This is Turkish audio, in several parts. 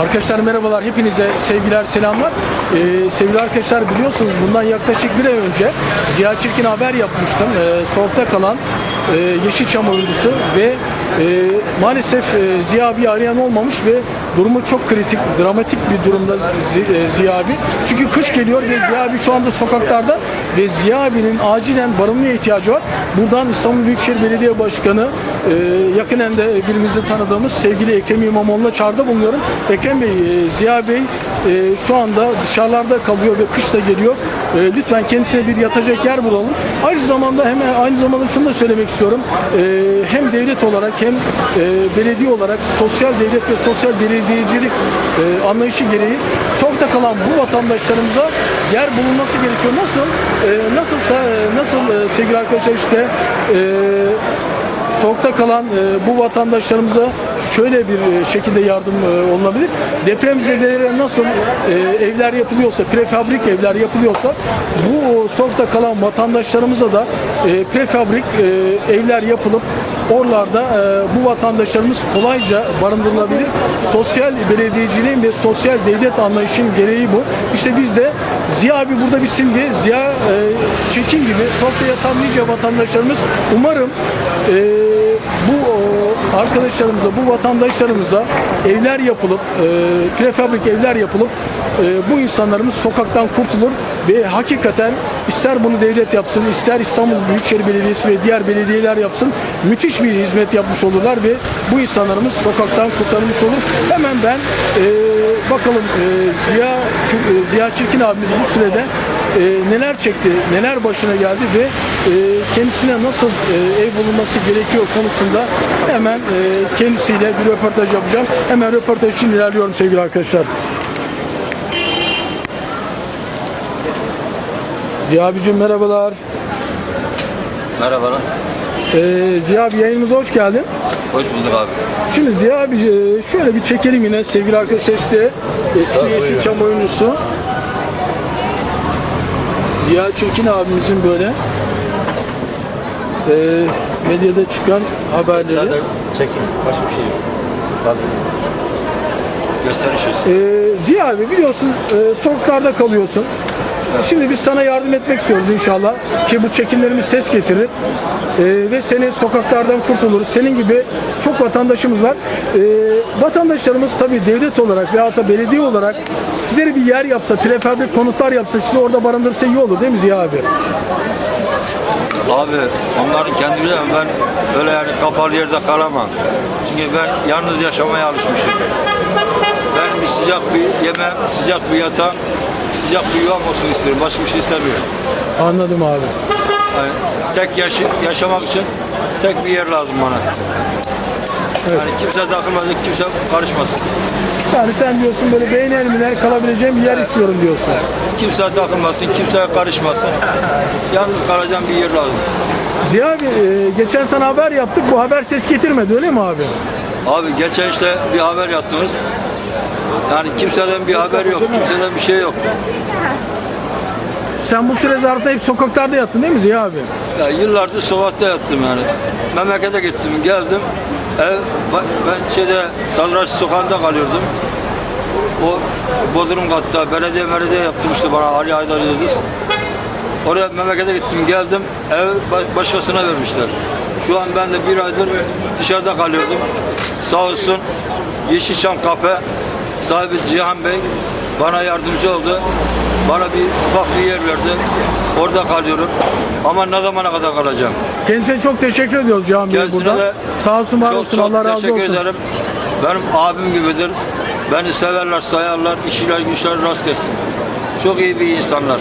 Arkadaşlar merhabalar, hepinize sevgiler, selamlar. Ee, sevgili arkadaşlar biliyorsunuz bundan yaklaşık bir ay önce Ziya Çirkin haber yapmıştım. Ee, soğukta kalan e, Yeşilçam oyuncusu ve e, maalesef e, Ziya abi arayan olmamış ve durumu çok kritik, dramatik bir durumda e, Ziya abi. Çünkü kış geliyor ve Ziya abi şu anda sokaklarda ve Ziya abinin acilen barınmaya ihtiyacı var. Buradan İstanbul Büyükşehir Belediye Başkanı e, yakinen de birbirimizi tanıdığımız sevgili Ekrem İmamoğlu'na çağrıda bulunuyorum. Ekrem Bey, e, Ziya Bey e, şu anda dışarılarda kalıyor ve kış da geliyor. E, lütfen kendisine bir yatacak yer bulalım. Aynı zamanda hemen aynı zamanda şunu da söylemek istiyorum. E, hem devlet olarak hem e, belediye olarak sosyal devlet ve sosyal belediyecilik e, anlayışı gereği sokakta kalan bu vatandaşlarımıza yer bulunması gerekiyor. Nasıl? E, nasılsa e, nasıl e, sevgili arkadaşlar işte e, Sokakta kalan e, bu vatandaşlarımıza şöyle bir e, şekilde yardım e, olunabilir. Depremzedelere nasıl e, evler yapılıyorsa, prefabrik evler yapılıyorsa bu sokakta kalan vatandaşlarımıza da prefabrik evler yapılıp oralarda bu vatandaşlarımız kolayca barındırılabilir. Sosyal belediyeciliğin ve sosyal devlet anlayışının gereği bu. İşte biz de Ziya abi burada bir simge, Ziya Çekin gibi sokakta yatan vatandaşlarımız umarım bu arkadaşlarımıza, bu vatandaşlarımıza evler yapılıp, e, prefabrik evler yapılıp e, bu insanlarımız sokaktan kurtulur ve hakikaten ister bunu devlet yapsın, ister İstanbul Büyükşehir Belediyesi ve diğer belediyeler yapsın müthiş bir hizmet yapmış olurlar ve bu insanlarımız sokaktan kurtarılmış olur. Hemen ben e, bakalım e, Ziya e, Ziya Çirkin abimiz bu sürede e, neler çekti, neler başına geldi ve kendisine nasıl e, ev bulunması gerekiyor konusunda hemen e, kendisiyle bir röportaj yapacağım. Hemen röportaj için ilerliyorum sevgili arkadaşlar. Ziya abicim merhabalar. Merhabalar. E, Ziya abi yayınımıza hoş geldin. Hoş bulduk abi. Şimdi Ziya abi e, şöyle bir çekelim yine sevgili arkadaşlar size eski Tabii, Yeşilçam oyuncusu Ziya Çirkin abimizin böyle e, medyada çıkan haberleri. Zaten çekin. Başka bir şey yok. Fazla. Gösterişiz. E, Ziya abi biliyorsun e, sokaklarda kalıyorsun. Şimdi biz sana yardım etmek istiyoruz inşallah ki bu çekimlerimiz ses getirir E, ve seni sokaklardan kurtuluruz. Senin gibi çok vatandaşımız var. E, vatandaşlarımız tabii devlet olarak veya da belediye olarak sizlere bir yer yapsa, prefabrik konutlar yapsa, sizi orada barındırsa iyi olur değil mi Ziya abi? Abi onların kendi bilir ama ben öyle yani kapalı yerde kalamam. Çünkü ben yalnız yaşamaya alışmışım. Ben bir sıcak bir yeme, sıcak bir yatağım, sıcak bir yuvam olsun istiyorum. Başka bir şey istemiyorum. Anladım abi. Yani tek yaşı, yaşamak için tek bir yer lazım bana. Yani kimse takılmasın, kimse karışmasın. Yani sen diyorsun böyle beyin elimine kalabileceğim bir yer istiyorum diyorsun. Kimse takılmasın, kimse karışmasın. Yalnız kalacağım bir yer lazım. Ziya abi e, geçen sene haber yaptık. Bu haber ses getirmedi öyle mi abi? Abi geçen işte bir haber yaptınız. Yani kimseden bir haber yok, kimseden bir şey yok. Sen bu süre zarfında hep sokaklarda yattın değil mi Ziya abi? Ya yıllardır sokakta yattım yani. Memlekete gittim, geldim. Ev, ben şeyde Sadraç sokağında kalıyordum. O Bodrum katta belediye belediye yaptım işte bana Ali Aydar Yıldız. Oraya memlekete gittim, geldim. Ev ba- başkasına vermişler. Şu an ben de bir aydır dışarıda kalıyordum. Sağ olsun Yeşilçam Kafe sahibi Cihan Bey bana yardımcı oldu. Bana bir ufak bir yer verdi. Orada kalıyorum. Ama ne zamana kadar kalacağım? Kendisine çok teşekkür ediyoruz Cihan Bey Kendisine burada. de Sağ olsun var çok olsun çok Allah razı teşekkür olsun. ederim. Benim abim gibidir. Beni severler, sayarlar, işler güçler rast kessin. Çok iyi bir insanlar.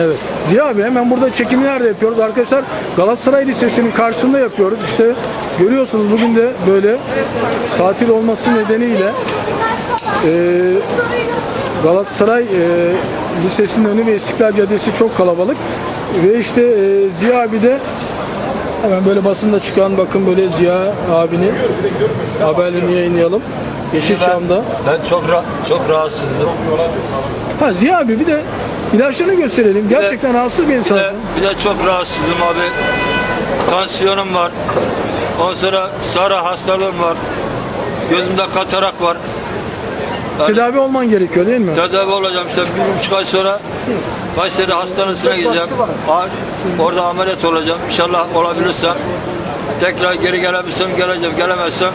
Evet. Ziya abi hemen burada çekimler de yapıyoruz. Arkadaşlar Galatasaray Lisesi'nin karşısında yapıyoruz. İşte görüyorsunuz bugün de böyle tatil olması nedeniyle e, Galatasaray e, Lisesi'nin önü ve İstiklal Caddesi çok kalabalık. Ve işte e, Ziya abi de hemen böyle basında çıkan bakın böyle Ziya abinin haberlerini yayınlayalım. Yeşilçam'da. Ben çok ra- çok rahatsızdım. Ha Ziya abi bir de ilaçlarını gösterelim. Gerçekten rahatsız bir Bir de, insansın. bir de çok rahatsızım abi. Tansiyonum var. Ondan sonra sarı hastalığım var. Gözümde katarak var. Yani Tedavi olman gerekiyor değil mi? tedavi olacağım işte bir buçuk ay sonra Kayseri Hastanesi'ne gideceğim. A- Orada ameliyat olacağım. İnşallah olabilirsem tekrar geri gelebilsem geleceğim. Gelemezsem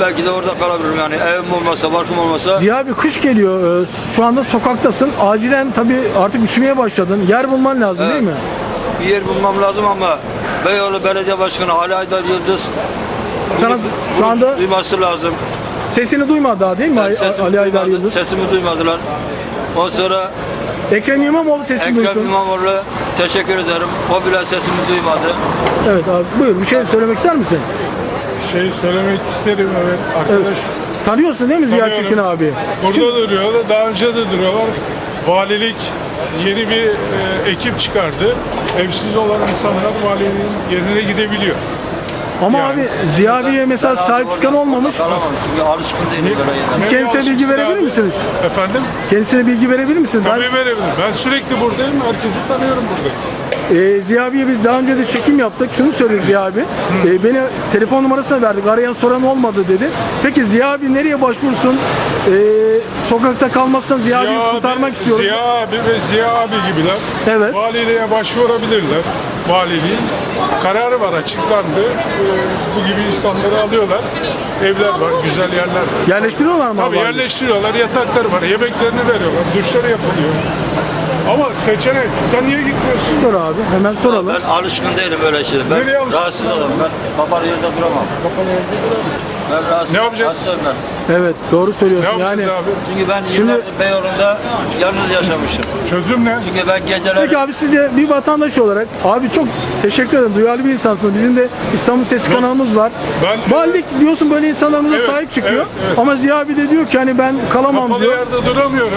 belki de orada kalabilirim yani. Evim olmasa, barkım olmasa. Ziya abi kış geliyor. Ee, Şu anda sokaktasın. Acilen tabii artık üşümeye başladın. Yer bulman lazım değil mi? Bir yer bulmam lazım ama Beyoğlu Belediye Başkanı Ali Aydar Yıldız Sana şu anda duyması lazım. sesini duymadı daha değil mi Yani Ali- sesimi Ali Aydar duymadı- Yıldız? Sesimi duymadılar. Ondan sonra Ekrem İmamoğlu sesini Ekrem duysun. İmamoğlu teşekkür ederim. O bile sesimi duymadı. Evet abi buyur bir şey söylemek ister misin? Şey söylemek isterim evet arkadaş. Tanıyorsun değil mi Ziya Tanıyorum. Çirkin abi? Burada duruyorlar, daha önce de duruyorlar. Valilik yeni bir e, ekip çıkardı. Evsiz olan insanlar valiliğin yerine gidebiliyor. Ama Yani. abi Ziya abiye mesela Ben sahip çıkan olmamış. çünkü alışkın değilim. Siz kendisine bilgi verebilir abi. misiniz? Efendim? Kendisine bilgi verebilir misiniz? Ben Tabii verebilirim. Ben sürekli buradayım. Herkesi tanıyorum burada. Ee, Ziya abiye biz daha önce de çekim yaptık. Şunu söyledi Ziya abi. Ee, beni telefon numarasına verdik. Arayan soran olmadı dedi. Peki Ziya abi nereye başvursun? Ee, sokakta kalmazsan Ziya, abiyi kurtarmak istiyoruz. Ziya abi ve Ziya abi gibiler. Evet. Valiliğe başvurabilirler. Valiliğin kararı var açıklandı. Ee, bu gibi insanları alıyorlar. Evler var, güzel yerler var. Yerleştiriyorlar mı Tabii abi? yerleştiriyorlar, yatakları var, yemeklerini veriyorlar, duşları yapılıyor. Ama seçenek, sen niye gitmiyorsun? Dur abi hemen soralım. Ben alışkın değilim böyle şeylere. Ben Nereye alışkın? rahatsız adamım. Ben kapalı yerde duramam. Ben rahatsız. Ne yapacağız? hastayım ben. Evet doğru Ne söylüyorsun. yapacağız Yani abi? Çünkü ben Şimdi- yıllardır Beyoğlu'nda yalnız yaşamışım. Çözüm ne? Çünkü ben geceler Peki abi sizce bir vatandaş olarak abi çok teşekkür ederim. Duyarlı bir insansınız. Bizim de İstanbul Sesi kanalımız var. Ben- Valilik diyorsun böyle insanlarımıza Evet, sahip çıkıyor. evet, evet. Ama Ziya abi de diyor ki hani ben kalamam Kapalı diyor. yerde duramıyorum.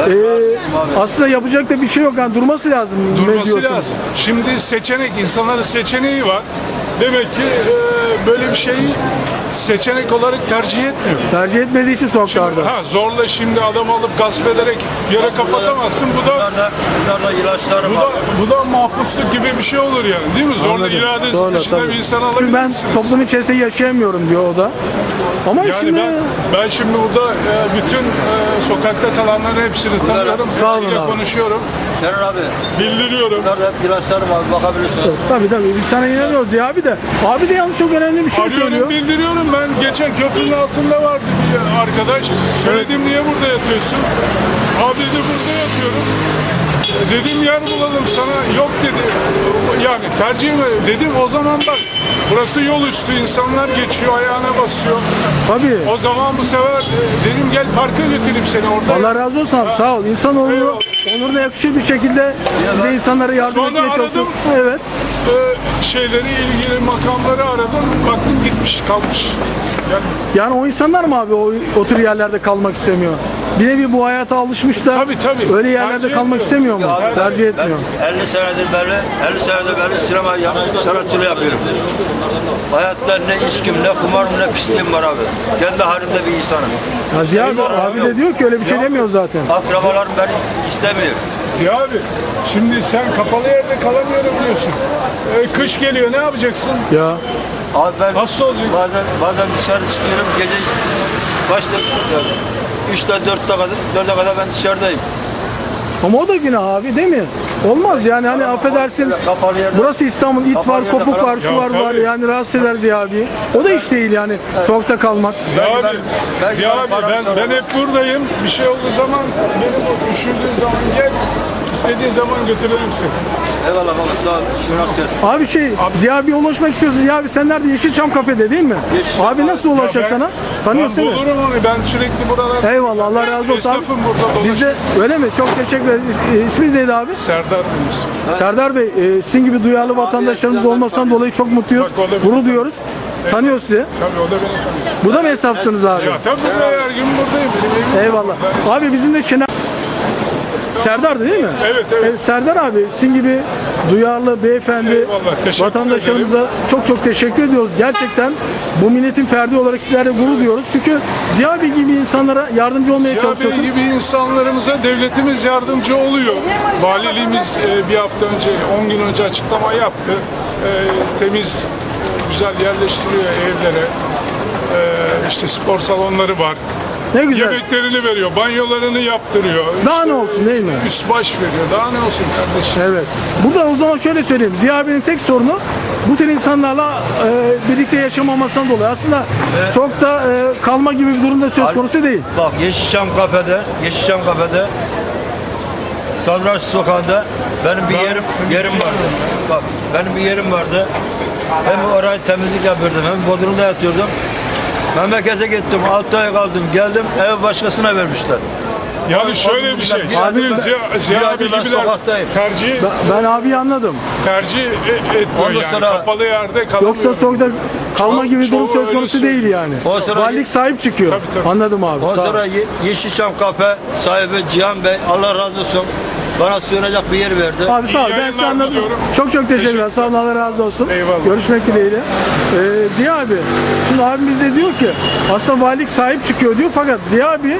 Ee, aslında yapacak da bir şey yok. Yani durması lazım. Ne Durması diyorsunuz? lazım. Şimdi seçenek, insanların seçeneği var. Demek ki e, böyle bir şeyi seçenek olarak tercih etmiyor. Tercih etmediği için sokaklarda. Ha, zorla şimdi adam alıp gasp ederek yere kapatamazsın. Bu da bunlarda ilaçlarım bu var. da, bu da mahpusluk gibi bir şey olur yani değil mi? Zorla Anladım. iradesi Doğru, dışında tabii. bir insan Çünkü ben misiniz? toplum içerisinde yaşayamıyorum diyor o da. Ama Yani şimdi ben ben şimdi burada e, bütün e, sokakta kalanların hepsini tanıyorum. Sağ olun Hepsiyle abi. konuşuyorum. Kenan abi. Bildiriyorum. Bunlarda hep ilaçlarım var. Bakabilirsiniz. tabii tabii biz sana inanıyoruz Ziya abi de. Abi de yalnız çok önemli bir şey söylüyor. Arıyorum bildiriyorum ben geçen köprünün altında vardı bir arkadaş. Söyledim niye burada yatıyorsun? Abi dedi burada yatıyorum. Dedim yer bulalım sana. Yok dedi. Yani tercih mi? Dedim o zaman bak. Burası yol üstü insanlar geçiyor ayağına basıyor. Tabii. O zaman bu sefer e, dedim gel parka götüreyim seni orada. Allah razı olsun abi sağ ol. İnsanoğlu Eyvallah. Onuruna yakışır bir şekilde size insanlara yardım Sonra etmeye çalışıyor. aradım. Evet. E, şeyleri ilgili makamları aradım. Baktım gitmiş kalmış. Yani Yani o insanlar mı abi o, o tür yerlerde kalmak istemiyor? Bir nevi bu hayata alışmış da Tabii, tabii. öyle yerlerde Tercih kalmak etmiyor. istemiyor mu? Abi ben- Tercih etmiyor. Ben 50 senedir beri, 50 senedir beri sinema ya- sanatçılığı yapıyorum. Hayatta ne içkim, ne kumarım, ne pisliğim var abi. Kendi halimde bir insanım. Ya Ziya abi, Eyvallah, abi yok. de diyor ki öyle bir şey demiyor zaten. Akrabalarım beni istemiyor. Ziya abi, şimdi sen kapalı yerde kalamıyorum diyorsun. Ee, kış geliyor, ne yapacaksın? Ya Abi ben Nasıl olacak? bazen, bazen dışarı çıkıyorum gece kaçta yani 3'te 4'te kadar 4'e kadar ben dışarıdayım. Ama o da günah abi değil mi? Olmaz yani hani affedersin. Burası İstanbul it var, kopuk var, şu Ya var, var tabii. yani rahatsız eder Ziya abi. O da iş değil yani sokakta kalmak. Ziya abi, ben- Ziya ben abi ben, ben hep buradayım. Bir şey olduğu zaman, benim o üşürdüğün zaman gel. İstediğin zaman götürelim seni. Eyvallah baba sağ ol. Gelsin. Abi şey Ziya abiye ulaşmak istiyorsun. Ziya abi sen nerede? Yeşilçam kafede değil mi? Yeşilçam abi nasıl ulaşacak ben- sana? Tanıyorsun ben bulurum onu. Ben sürekli buralar... Eyvallah Allah razı olsun abi. Burada Biz de öyle mi? Çok teşekkür ederiz. İs- İsminiz neydi abi? Serdar benim ismim. Serdar Bey, e, sizin gibi duyarlı vatandaşlarımız Serdar olmasından dolayı çok mutluyuz. Bak, Gurur duyuyoruz. Tanıyor sizi. Tabii o da beni tanıyor. Bu da mı hesapsınız abi? Ya tabii ben her gün buradayım. Benim evim Eyvallah. Ben- Abi bizim de Şener... Serdar'dı değil mi? Evet, evet. Serdar abi sizin gibi duyarlı beyefendi Eyvallah, teşekkür vatandaşlarımıza çok çok teşekkür ediyoruz. Gerçekten bu milletin ferdi olarak sizlerle gurur duyuyoruz. Çünkü Ziya Bey gibi insanlara yardımcı olmaya Ziya Bey çalışıyorsunuz. gibi insanlarımıza devletimiz yardımcı oluyor. Valiliğimiz e, bir hafta önce, 10 gün önce açıklama yaptı. E, Temiz, e, güzel yerleştiriyor evlere. İşte spor salonları var. Ne güzel. Yemeklerini veriyor, banyolarını yaptırıyor. Daha İşte ne olsun değil mi? Üst baş veriyor. Daha ne olsun kardeşim? Evet. Burada o zaman şöyle söyleyeyim. Ziya abinin tek sorunu bu tür insanlarla e, birlikte yaşamamasından dolayı. Aslında sokakta e, kalma gibi bir durumda söz konusu değil. Bak Yeşilçam kafede, Yeşilçam kafede Sadraç sokağında benim bir yerim yerim vardı. Bak benim bir yerim vardı. Hem orayı temizlik yapıyordum hem Bodrum'da yatıyordum. Memlekete gittim, 6 ay kaldım, geldim ev başkasına vermişler. Yani şöyle bir şey. Abi, Şimdi Ziya, abi ben gibiler sokaktayım. tercih, Ben, ben abi anladım. tercih e- etmiyor Ondan yani. sonra- Kapalı yerde kalamıyor. Yoksa sokakta kalma Çoğu- gibi bir durum çoğu söz konusu değil yani. O sonra- Valilik sahip çıkıyor. Tabii, tabii. Anladım abi. Ondan Sağ ol. sonra Ye- Yeşilçam kafe sahibi Cihan Bey, Allah razı olsun bana sığınacak bir yer verdi. Abi sağ ol. Ben size anladım. diliyorum. Çok çok teşekkürler. Teşekkür- Sağ olun. Allah razı olsun. Eyvallah. Görüşmek dileğiyle. Ee, Ziya abi. Şimdi abimiz de diyor ki aslında valilik sahip çıkıyor diyor fakat Ziya abi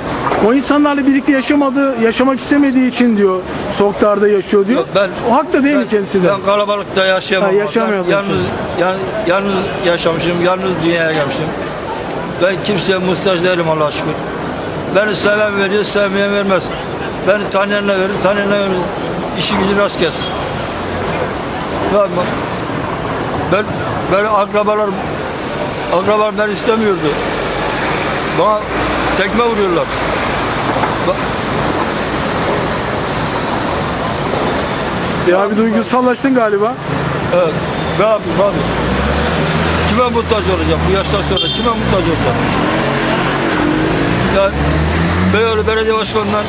o insanlarla birlikte yaşamadığı, yaşamak istemediği için diyor sokaklarda yaşıyor diyor. Yok, ben- o hak da değil mi Ben- kendisi de? Ben kalabalıkta yaşayamam. Ha, yaşamıyordun Ben yalnız, yan- yalnız yaşamışım, yalnız dünyaya gelmişim. Ben kimseye muhtaç değilim Allah'a şükür. Beni seven veriyor, sevmeyen vermez. Beni tanıyanla verir, tanıyanla verir. İşi gücü rast kes. Ben, ben, ben akrabalar, akrabalar beni istemiyordu. Bana tekme vuruyorlar. Ba- Ziya abi duygusallaştın galiba. Evet. Ne yapayım abi? Kime muhtaç olacak bu yaştan sonra? Kime muhtaç olacak? Ya Beyoğlu Belediye Başkanı'ndan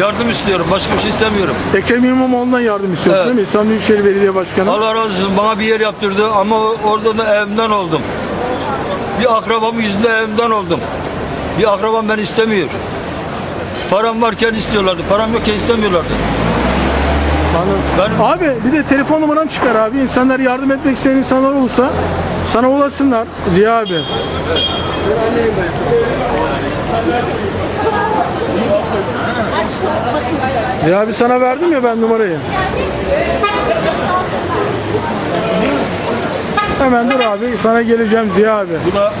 yardım istiyorum. Başka bir şey istemiyorum. Ekrem İmamoğlu'ndan yardım istiyorsun Evet. değil mi? İstanbul Büyükşehir Belediye Başkanı. Allah razı olsun bana bir yer yaptırdı ama orada da evimden oldum. Bir akrabamın yüzünden evimden oldum. Bir akrabam beni istemiyor. Param varken istiyorlardı. Param yokken istemiyorlardı. Ben Abi bir de telefon numaran çıkar abi. İnsanlar yardım etmek isteyen insanlar olursa sana ulaşsınlar Ziya abi. Ziya abi sana verdim ya ben numarayı. Hemen dur abi sana geleceğim Ziya abi. bu da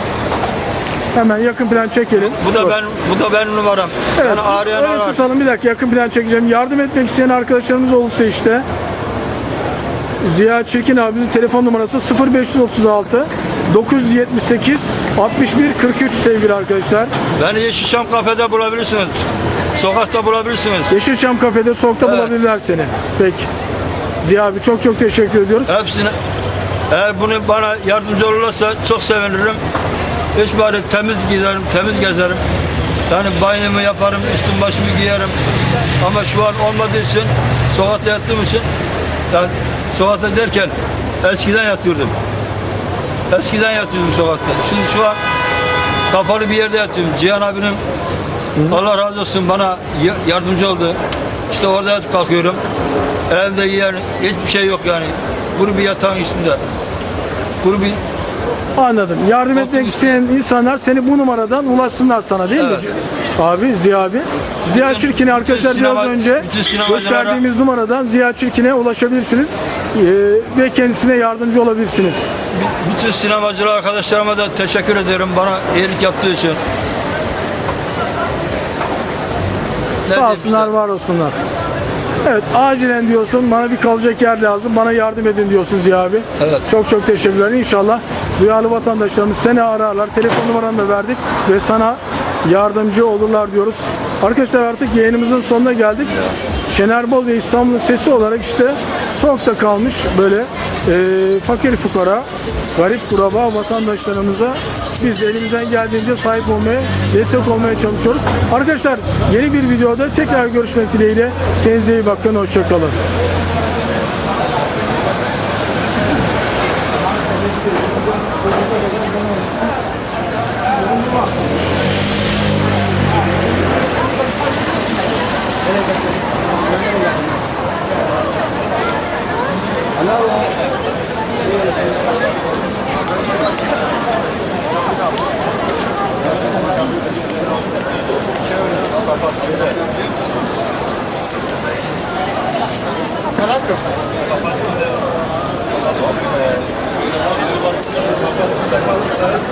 Hemen yakın plan çekelim. bu da Dur. ben bu da benim numaram. Evet, Beni arayan öyle arar. tutalım bir dakika yakın plan çekeceğim. Yardım etmek isteyen arkadaşlarımız olursa işte Ziya Çirkin abimizin telefon numarası 0536 978 61 43 sevgili arkadaşlar. Beni Yeşilçam kafede bulabilirsiniz. Sokakta bulabilirsiniz. Yeşilçam kafede sokakta Evet. bulabilirler seni. Peki. Ziya abi çok çok teşekkür ediyoruz. Hepsini eğer bunu bana yardımcı olurlarsa çok sevinirim. Hiç bari temiz giderim, temiz gezerim. Yani banyomu yaparım, üstüm başımı giyerim. Ama şu an olmadığı için, sokakta yattığım için, yani sokakta derken eskiden yatıyordum. Eskiden yatıyordum sokakta. Şimdi şu an kapalı bir yerde yatıyorum. Cihan abinin Allah razı olsun bana ya- yardımcı oldu. İşte orada yatıp kalkıyorum. Evde yer, hiçbir şey yok yani. Kuru bir yatağın üstünde. Kuru bir Anladım. Yardım etmek isteyen insanlar seni bu numaradan ulaşsınlar sana değil mi? Evet. Abi Ziya abi. Ziya Bütün- Çirkin'e arkadaşlar bütün biraz sinema- önce gösterdiğimiz numaradan Ziya Çirkin'e ulaşabilirsiniz. Ee, ve kendisine yardımcı olabilirsiniz. bütün sinemacılar arkadaşlarıma da teşekkür ederim bana iyilik yaptığı için. Sağ olsunlar, var olsunlar. Evet, acilen diyorsun, bana bir kalacak yer lazım, bana yardım edin diyorsun Ziya abi. Evet. Çok çok teşekkürler. İnşallah duyarlı vatandaşlarımız seni ararlar. Telefon numaranı da verdik ve sana yardımcı olurlar diyoruz. Arkadaşlar artık yayınımızın sonuna geldik. Şener Bol ve İstanbul'un sesi olarak işte sokakta kalmış böyle e, fakir fukara, garip kuraba vatandaşlarımıza biz elimizden geldiğince sahip olmaya, destek olmaya çalışıyoruz. Arkadaşlar yeni bir videoda tekrar görüşmek dileğiyle. Kendinize iyi bakın, hoşçakalın. Hello. Karakter. Kafasında. Kafasında. Kafasında. Kafasında. Kafasında.